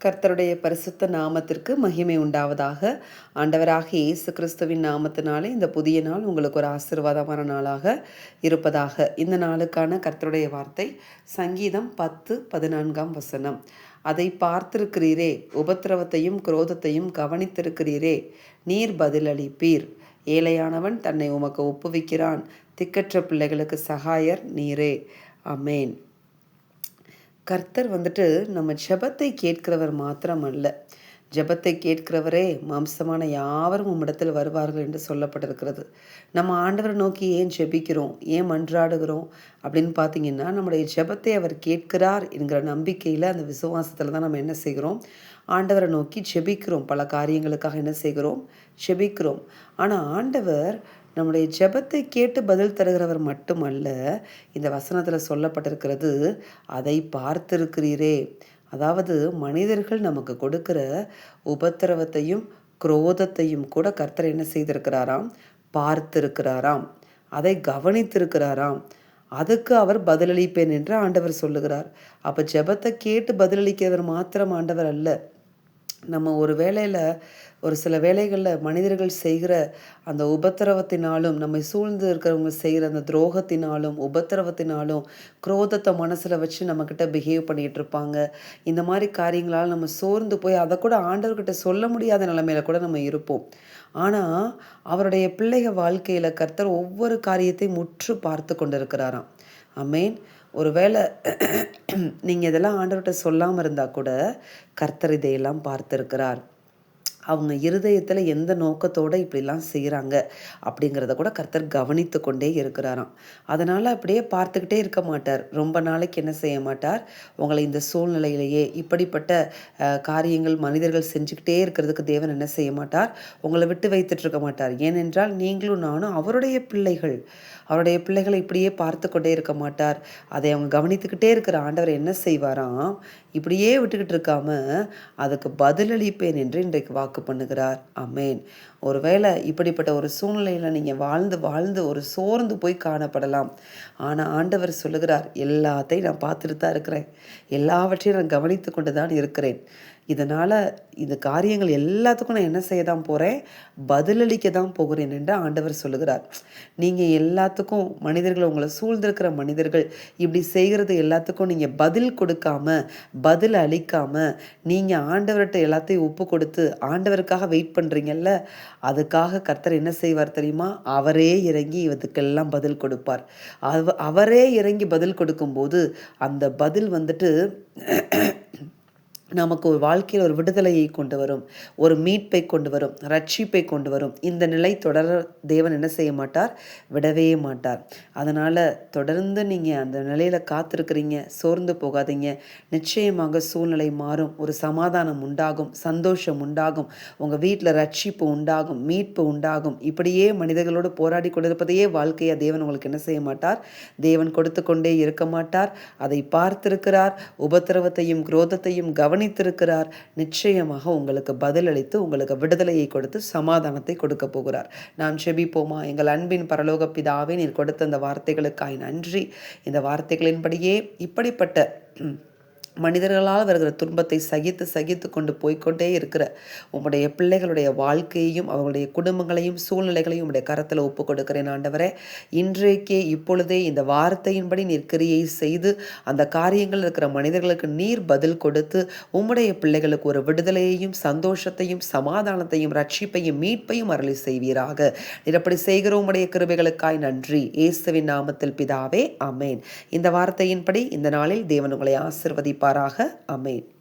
கர்த்தருடைய பரிசுத்த நாமத்திற்கு மகிமை உண்டாவதாக. ஆண்டவராக இயேசு கிறிஸ்துவின் நாமத்தினாலே இந்த புதிய நாள் உங்களுக்கு ஒரு ஆசீர்வாதமான நாளாக இருப்பதாக. இந்த நாளுக்கான கர்த்தருடைய வார்த்தை சங்கீதம் பத்து பதினான்காம் வசனம். அதை பார்த்திருக்கிறீரே உபத்திரவத்தையும் குரோதத்தையும் கவனித்திருக்கிறீரே நீர் பதிலளிப்பீர். ஏழையானவன் தன்னை உமக்கு ஒப்புவிக்கிறான் திக்கற்ற பிள்ளைகளுக்கு சகாயர் நீரே. அமேன் கர்த்தர் வந்துட்டு நம்ம ஜெபத்தை கேட்கிறவர் மாத்திரம் அல்ல ஜெபத்தை கேட்கிறவரே மாம்சமான யாவரும் உம்மிடத்தில் வருவார்கள் என்று சொல்லப்பட்டிருக்கிறது. நம்ம ஆண்டவரை நோக்கி ஏன் ஜெபிக்கிறோம்? ஏன் மன்றாடுகிறோம்? அப்படின்னு பார்த்தீங்கன்னா நம்முடைய ஜெபத்தை அவர் கேட்கிறார் என்கிற நம்பிக்கையில் அந்த விசுவாசத்தில் தான் நம்ம என்ன செய்கிறோம்? ஆண்டவரை நோக்கி ஜெபிக்கிறோம். பல காரியங்களுக்காக என்ன செய்கிறோம்? ஜெபிக்கிறோம். ஆனால் ஆண்டவர் நம்முடைய ஜெபத்தை கேட்டு பதில் தருகிறவர் மட்டுமல்ல இந்த வசனத்தில் சொல்லப்பட்டிருக்கிறது அதை பார்த்திருக்கிறீரே. அதாவது மனிதர்கள் நமக்கு கொடுக்கிற உபத்திரவத்தையும் குரோதத்தையும் கூட கர்த்தர் என்ன செய்திருக்கிறாராம்? பார்த்திருக்கிறாராம். அதை கவனித்திருக்கிறாராம். அதுக்கு அவர் பதிலளிப்பேன் என்று ஆண்டவர் சொல்லுகிறார். அப்போ ஜெபத்தை கேட்டு பதிலளிக்கிறவர் மாத்திரம் ஆண்டவர் அல்ல. நம்ம ஒரு வேலையில் ஒரு சில வேலைகளில் மனிதர்கள் செய்கிற அந்த உபத்திரவத்தினாலும் நம்மை சூழ்ந்து இருக்கிறவங்க செய்கிற அந்த துரோகத்தினாலும் உபத்திரவத்தினாலும் குரோதத்தை மனசில் வச்சு நம்மக்கிட்ட பிஹேவ் பண்ணிகிட்டு இருப்பாங்க. இந்த மாதிரி காரியங்களால் நம்ம சோர்ந்து போய் அதை கூட ஆண்டவர்கிட்ட சொல்ல முடியாத நிலைமையில கூட நம்ம இருப்போம். ஆனால் அவருடைய பிள்ளைக வாழ்க்கையில் கர்த்தர் ஒவ்வொரு காரியத்தையும் முற்று பார்த்து கொண்டு இருக்கிறாராம் ஒரு ஒருவேளை நீங்கள் இதெல்லாம் ஆண்டவர்கிட்ட சொல்லாமல் இருந்தால் கூட கர்த்தர் இதையெல்லாம் பார்த்துருக்கிறார். அவங்க இருதயத்தில் எந்த நோக்கத்தோடு இப்படிலாம் செய்கிறாங்க அப்படிங்கிறத கூட கர்த்தர் கவனித்து கொண்டே இருக்கிறாராம். அதனால் அப்படியே பார்த்துக்கிட்டே இருக்க மாட்டார். ரொம்ப நாளைக்கு என்ன செய்ய மாட்டார்? உங்களை இந்த சூழ்நிலையிலேயே இப்படிப்பட்ட காரியங்கள் மனிதர்கள் செஞ்சுக்கிட்டே இருக்கிறதுக்கு தேவன் என்ன செய்ய மாட்டார்? உங்களை விட்டு வைத்துட்ருக்க மாட்டார். ஏனென்றால் நீங்களும் நானும் அவருடைய பிள்ளைகள். அவருடைய பிள்ளைகளை இப்படியே பார்த்து கொண்டே இருக்க மாட்டார். அதை அவங்க கவனித்துக்கிட்டே இருக்கிற ஆண்டவர் என்ன செய்வாராம்? இப்படியே விட்டுக்கிட்டு இருக்காம அதுக்கு பதிலளிப்பேன் என்று இன்றைக்கு வாக்கு பண்ணுகிறார். அமேன் ஒருவேளை இப்படிப்பட்ட ஒரு சூழ்நிலையில் நீங்கள் வாழ்ந்து வாழ்ந்து ஒரு சோர்ந்து போய் காணப்படலாம். ஆனால் ஆண்டவர் சொல்லுகிறார் எல்லாத்தையும் நான் பார்த்துட்டு தான் இருக்கிறேன். எல்லாவற்றையும் நான் கவனித்து கொண்டு தான் இருக்கிறேன். இதனால் இந்த காரியங்கள் எல்லாத்துக்கும் நான் என்ன செய்ய தான் போகிறேன் பதிலளிக்க தான் போகிறேன் என்று ஆண்டவர் சொல்லுகிறார். நீங்கள் எல்லாத்துக்கும் மனிதர்கள் உங்களை சூழ்ந்திருக்கிற மனிதர்கள் இப்படி செய்கிறது எல்லாத்துக்கும் நீங்கள் பதில் கொடுக்காம பதில் அளிக்காமல் நீங்கள் ஆண்டவர்கிட்ட எல்லாத்தையும் ஒப்பு கொடுத்து ஆண்டவருக்காக வெயிட் பண்ணுறீங்கல்ல அதுக்காக கர்த்தர் என்ன செய்வார் தெரியுமா? அவரே இறங்கி இவத்துக்கெல்லாம் பதில் கொடுப்பார். அவ அவரே இறங்கி பதில் கொடுக்கும்போது அந்த பதில் வந்துட்டு நமக்கு ஒரு வாழ்க்கையில் ஒரு விடுதலையை கொண்டு வரும் ஒரு மீட்பை கொண்டு வரும் ரட்சிப்பை கொண்டு வரும். இந்த நிலை தொடர தேவன் என்ன செய்ய மாட்டார்? விடவே மாட்டார். அதனால் தொடர்ந்து நீங்கள் அந்த நிலையில் காத்திருக்கிறீங்க சோர்ந்து போகாதீங்க. நிச்சயமாக சூழ்நிலை மாறும் ஒரு சமாதானம் உண்டாகும் சந்தோஷம் உண்டாகும் உங்கள் வீட்டில் ரட்சிப்பு உண்டாகும் மீட்பு உண்டாகும். இப்படியே மனிதர்களோடு போராடி கொண்டிருப்பதையே வாழ்க்கையாக தேவன் உங்களுக்கு என்ன செய்ய மாட்டார்? தேவன் கொடுத்து கொண்டே இருக்க மாட்டார். அதை பார்த்திருக்கிறார். உபத்திரவத்தையும் குரோதத்தையும் கவனம் கவனித்திருக்கிறார். நிச்சயமாக உங்களுக்கு பதிலளித்து உங்களுக்கு விடுதலையை கொடுத்து சமாதானத்தை கொடுக்க போகிறார். நாம் செபிப்போமா? எங்கள் அன்பின் பரலோக பிதாவே நீர் கொடுத்த அந்த வார்த்தைகளுக்காய் நன்றி. இந்த வார்த்தைகளின்படியே இப்படிப்பட்ட மனிதர்களால் வருகிற துன்பத்தை சகித்து சகித்து கொண்டு போய்கொண்டே இருக்கிற உங்களுடைய பிள்ளைகளுடைய வாழ்க்கையையும் அவங்களுடைய குடும்பங்களையும் சூழ்நிலைகளையும் உடைய கரத்தில் ஒப்பு கொடுக்கிறேன் ஆண்டவரே. இன்றைக்கே இப்பொழுதே இந்த வார்த்தையின்படி நிற்கிரியை செய்து அந்த காரியங்கள் இருக்கிற மனிதர்களுக்கு நீர் பதில் கொடுத்து உம்முடைய பிள்ளைகளுக்கு ஒரு விடுதலையையும் சந்தோஷத்தையும் சமாதானத்தையும் ரட்சிப்பையும் மீட்பையும் அருளி செய்வீராக. நீர் அப்படி செய்கிற உம்முடைய கிருபைகளுக்காய் நன்றி. இயேசுவின் நாமத்தில் பிதாவே அமேன் இந்த வார்த்தையின்படி இந்த நாளில் தேவன் உங்களை ஆசிர்வதிப்பார் இருப்பாராக. அமேன்